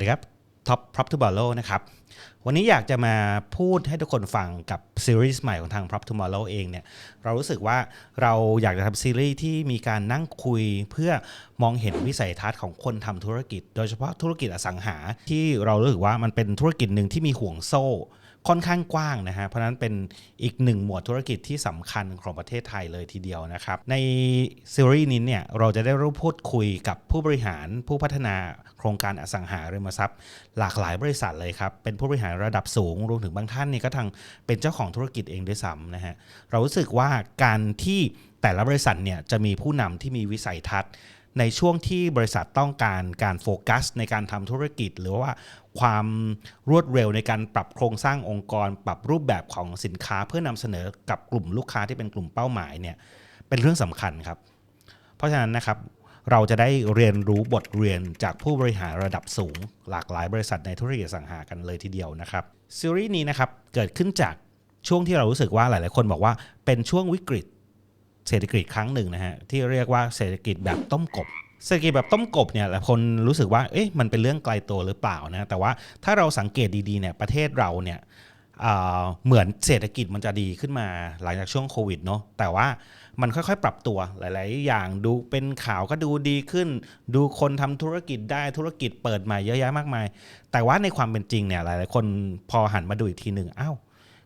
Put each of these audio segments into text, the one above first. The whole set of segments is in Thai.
วัสดีครับ Top Prop to Borrow นะครับ วันนี้อยากจะมาพูดให้ทุกคนฟังกับซีรีส์ใหม่ของทาง Prop Tomorrow เองเนี่ย เรารู้สึกว่าเราอยากจะทำซีรีส์ที่มีการนั่งคุยเพื่อมองเห็นวิสัยทัศน์ของคนทำธุรกิจ โดยเฉพาะธุรกิจอสังหาที่เรารู้สึกว่ามันเป็นธุรกิจหนึ่งที่มีห่วงโซ่ ค่อนข้างกว้างนะฮะเพราะนั้นเป็นอีกหนึ่งหมวดธุรกิจที่สำคัญของประเทศไทยเลยทีเดียวนะครับ ในซีรีส์นี้เนี่ยเราจะได้รู้พูดคุยกับผู้บริหารผู้พัฒนาโครงการอสังหาริมทรัพย์ หลากหลายบริษัทเลยครับเป็นผู้บริหารระดับสูงรวมถึงบางท่านนี่ก็ทางเป็นเจ้าของธุรกิจเองด้วยซ้ำนะฮะเรารู้สึกว่าการที่แต่ละบริษัทเนี่ยจะมีผู้นำที่มีวิสัยทัศน์ ในช่วงที่บริษัทต้องการการโฟกัส ในการทำธุรกิจ หรือว่าความรวดเร็วในการปรับโครงสร้างองค์กร ปรับรูปแบบของสินค้าเพื่อนำเสนอกับกลุ่มลูกค้าที่เป็นกลุ่มเป้าหมายเนี่ยเป็นเรื่องสำคัญครับ เพราะฉะนั้นนะครับเราจะได้เรียนรู้บทเรียนจากผู้บริหารระดับสูง หลากหลายบริษัทในธุรกิจสังหากันเลยทีเดียวนะครับซีรีส์นี้นะครับเกิดขึ้นจากช่วงที่เรารู้สึกว่าหลาย ๆ คนบอกว่าเป็นช่วงวิกฤต เศรษฐกิจครั้งหนึ่งนะฮะที่เรียกว่าเศรษฐกิจแบบต้มกบเศรษฐกิจแบบต้มกบเนี่ยหลายคนรู้สึกว่าเอ๊ะมันเป็นเรื่องไกลตัวหรือเปล่านะแต่ว่าถ้าเราสังเกตดีๆเนี่ยประเทศเราเนี่ยเหมือนเศรษฐกิจมันจะดีขึ้นมาหลังจากช่วงโควิดเนาะแต่ว่ามันค่อยๆ ปรับตัวหลาย ๆ อย่างดูเป็นข่าวก็ดูดีขึ้น ดูคนทำธุรกิจได้ธุรกิจเปิดใหม่เยอะแยะมากมาย แต่ว่าในความเป็นจริงเนี่ยหลาย ๆ คนพอหันมาดูอีกทีหนึ่งอ้าว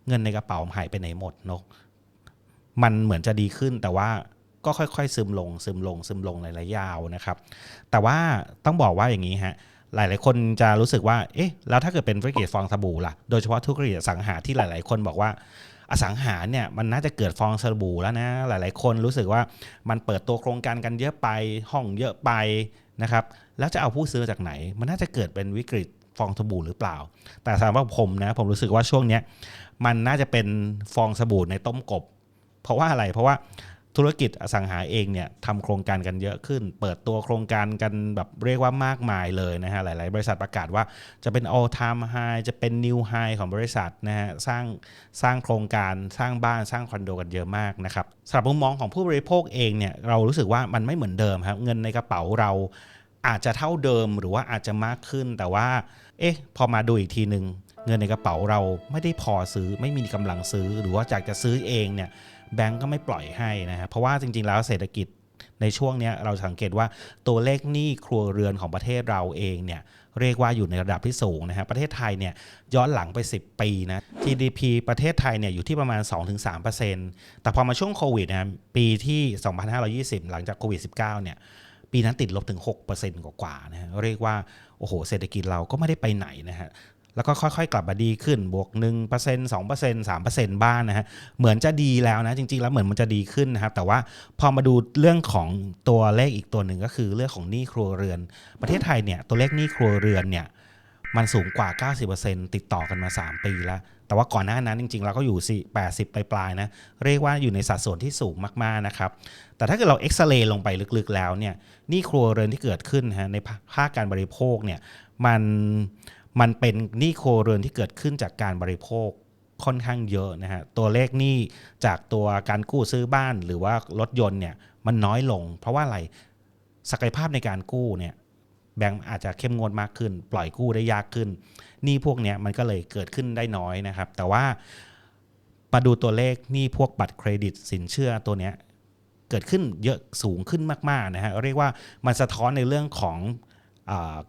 เงินในกระเป๋าหายไปไหนหมดเนาะ มันเหมือนจะดีขึ้นแต่ว่าก็ค่อยๆ ซึมลง ซึมลง ซึมลงระยะยาวนะครับ แต่ว่าต้องบอกว่าอย่างนี้ฮะหลายๆ คนจะรู้สึกว่า เอ๊ะ แล้วถ้าเกิดเป็นธุรกิจฟองสบู่ล่ะ โดยเฉพาะธุรกิจสังหาที่หลาย ๆ คนบอกว่า อสังหาเนี่ยมันน่าจะเกิดฟองสบู่แล้วนะ หลาย ๆ คนรู้สึกว่ามันเปิดตัวโครงการกันเยอะไป ห้องเยอะไปนะครับ แล้วจะเอาผู้ซื้อจากไหน มันน่าจะเกิดเป็นวิกฤตฟองสบู่หรือเปล่า แต่สำหรับผมนะ ผมรู้สึกว่าช่วงนี้มันน่าจะเป็นฟองสบู่ในต้มกบ เพราะว่าอะไรเพราะว่าธุรกิจอสังหาเองเนี่ยทำโครงการกันเยอะขึ้น เปิดตัวโครงการกันแบบเรียกว่ามากมายเลยนะฮะหลาย ๆ บริษัทประกาศว่าจะเป็น all time high จะเป็น new high ของบริษัทนะฮะสร้างสร้างโครงการสร้างบ้านสร้างคอนโดกันเยอะมากนะครับสำหรับมุมมองของผู้บริโภคเองเนี่ยเรารู้สึกว่ามันไม่เหมือนเดิมครับเงินในกระเป๋าเราอาจจะเท่าเดิมหรือว่าอาจจะมากขึ้น แต่ว่าเอ๊ะพอมาดูอีกทีหนึ่งเงินในกระเป๋าเราไม่ได้พอซื้อไม่มีกำลังซื้อหรือว่าจากจะซื้อเองเนี่ย แบงก์ก็ไม่ปล่อยให้นะฮะเพราะว่าจริงๆแล้วเศรษฐกิจในช่วงนี้เราสังเกตว่าตัวเลขหนี้ครัวเรือนของประเทศเราเองเนี่ยเรียกว่าอยู่ในระดับที่สูงนะฮะประเทศไทยเนี่ยย้อนหลังไป 10 ปีนะ GDP ประเทศไทยเนี่ยอยู่ที่ประมาณ 2-3%แต่พอมาช่วงโควิดนะฮะปีที่ 2520 หลังจากโควิด 19 เนี่ยปีนั้นติดลบถึง 6%กว่าๆนะฮะเรียกว่าโอ้โหเศรษฐกิจเราก็ไม่ได้ไปไหนนะฮะ แล้วก็ค่อยๆ กลับมาดีขึ้นบวก 1% 2% 3%บ้างนะฮะเหมือนจะดีแล้วนะจริงๆ แล้วเหมือนมันจะดีขึ้นนะครับแต่ว่าพอมาดูเรื่องของตัวเลขอีกตัวหนึ่งก็คือเรื่องของหนี้ครัวเรือน ประเทศไทยเนี่ยตัวเลขหนี้ครัวเรือนเนี่ยมันสูงกว่า 90%ติดต่อกันมา 3 ปีแล้ว แต่ว่าก่อนหน้านั้นจริงๆ เราก็อยู่สิ80 ปลายๆนะ เรียกว่าอยู่ในสัดส่วนที่สูงมากๆ นะครับ แต่ถ้าเกิดเราเอ็กซเรย์ลงไปลึกๆ แล้วเนี่ยหนี้ครัวเรือนที่เกิดขึ้นฮะในภาคการบริโภคเนี่ย มัน มันเป็นหนี้ครัวเรือนที่เกิดขึ้นจากการบริโภคค่อนข้างเยอะนะฮะตัวเลขหนี้จากตัวการกู้ซื้อบ้านหรือว่ารถยนต์เนี่ยมันน้อยลง เพราะว่าอะไรศักยภาพในการกู้เนี่ยแบงก์อาจจะเข้มงวดมากขึ้น ปล่อยกู้ได้ยากขึ้นหนี้พวกเนี้ยมันก็เลยเกิดขึ้นได้น้อยนะครับ แต่ว่ามาดูตัวเลขหนี้พวกบัตรเครดิตสินเชื่อตัวเนี้ยเกิดขึ้นเยอะสูงขึ้นมากๆนะฮะเรียกว่ามันสะท้อนในเรื่องของ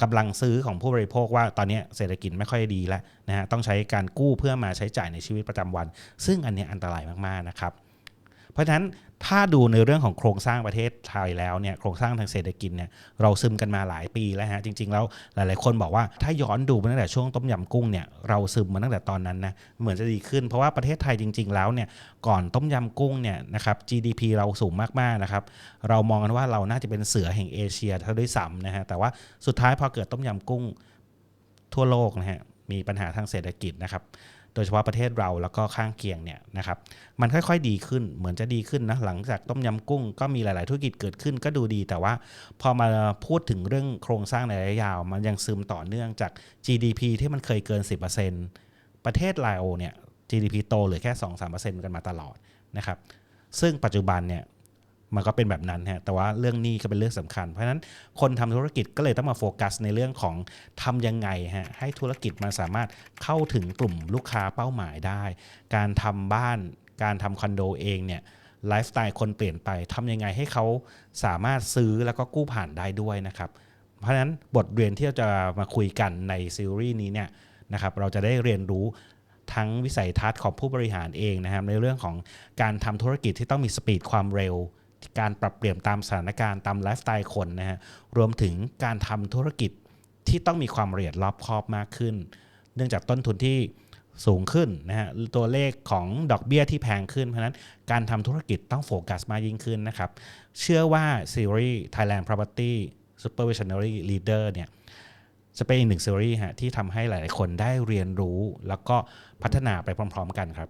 กำลังซื้อของผู้บริโภคว่าตอนนี้เศรษฐกิจไม่ค่อยดีแล้วนะฮะต้องใช้การกู้เพื่อมาใช้จ่ายในชีวิตประจำวัน ซึ่งอันนี้อันตรายมากๆนะครับ เพราะฉะนั้นถ้าดูในเรื่องของโครงสร้างประเทศไทยแล้วเนี่ยโครงสร้างทางเศรษฐกิจเนี่ยเราซึมกันมาหลายปีแล้วฮะจริง ๆ แล้วหลาย ๆ คนบอกว่าถ้าย้อนดูมาตั้งแต่ช่วงต้มยำกุ้งเนี่ยเราซึมมาตั้งแต่ตอนนั้นนะเหมือนจะดีขึ้นเพราะว่าประเทศไทยจริง ๆ แล้วเนี่ยก่อนต้มยำกุ้งเนี่ยนะครับ GDP เราสูงมากๆนะครับเรามองกันว่าเราน่าจะเป็นเสือแห่งเอเชียเท่าด้วยซ้ำนะฮะแต่ว่าสุดท้ายพอเกิดต้มยำกุ้งทั่วโลกนะฮะมีปัญหาทางเศรษฐกิจนะครับ โดยเฉพาะประเทศเราแล้วก็ข้างเคียงเนี่ยนะครับมันค่อยๆดีขึ้นเหมือนจะดีขึ้นนะหลังจากต้มยำกุ้งก็มีหลาย ๆ ธุรกิจเกิดขึ้นก็ดูดี แต่ว่าพอมาพูดถึงเรื่องโครงสร้างในระยะยาว มันยังซึมต่อเนื่องจาก GDP ที่มันเคยเกิน 10%ประเทศเราเนี่ย GDP โตเหลือแค่ 2-3%กันมาตลอดนะครับซึ่งปัจจุบันเนี่ย มันก็เป็นแบบนั้นฮะแต่ว่าเรื่องหนี้ก็เป็นเรื่องสำคัญ เพราะฉะนั้นคนทำธุรกิจก็เลยต้องมาโฟกัสในเรื่องของทำยังไงฮะให้ธุรกิจมันสามารถเข้าถึงกลุ่มลูกค้าเป้าหมายได้ การทำบ้านการทำคอนโดเองเนี่ยไลฟ์สไตล์คนเปลี่ยนไปทำยังไงให้เขาสามารถซื้อแล้วก็กู้ผ่านได้ด้วยนะครับ เพราะฉะนั้นบทเรียนที่เราจะมาคุยกันในซีรีส์นี้เนี่ยนะครับเราจะได้เรียนรู้ทั้งวิสัยทัศน์ของผู้บริหารเองนะครับในเรื่องของการทำธุรกิจที่ต้องมีสปีดความเร็ว การปรับเปลี่ยนตามสถานการณ์ตามไลฟ์สไตล์คนนะฮะรวมถึงการทำธุรกิจที่ต้องมีความละเอียดรอบคอบมากขึ้น เนื่องจากต้นทุนที่สูงขึ้นนะฮะตัวเลขของดอกเบี้ยที่แพงขึ้น เพราะฉะนั้นการทำธุรกิจต้องโฟกัสมากยิ่งขึ้นนะครับ เชื่อว่าซีรีส์ Thailand Property Supervisionary Leader เนี่ยจะเป็นอีกหนึ่งซีรีส์ฮะที่ทำให้หลายๆคนได้เรียนรู้ แล้วก็พัฒนาไปพร้อม ๆ กันครับ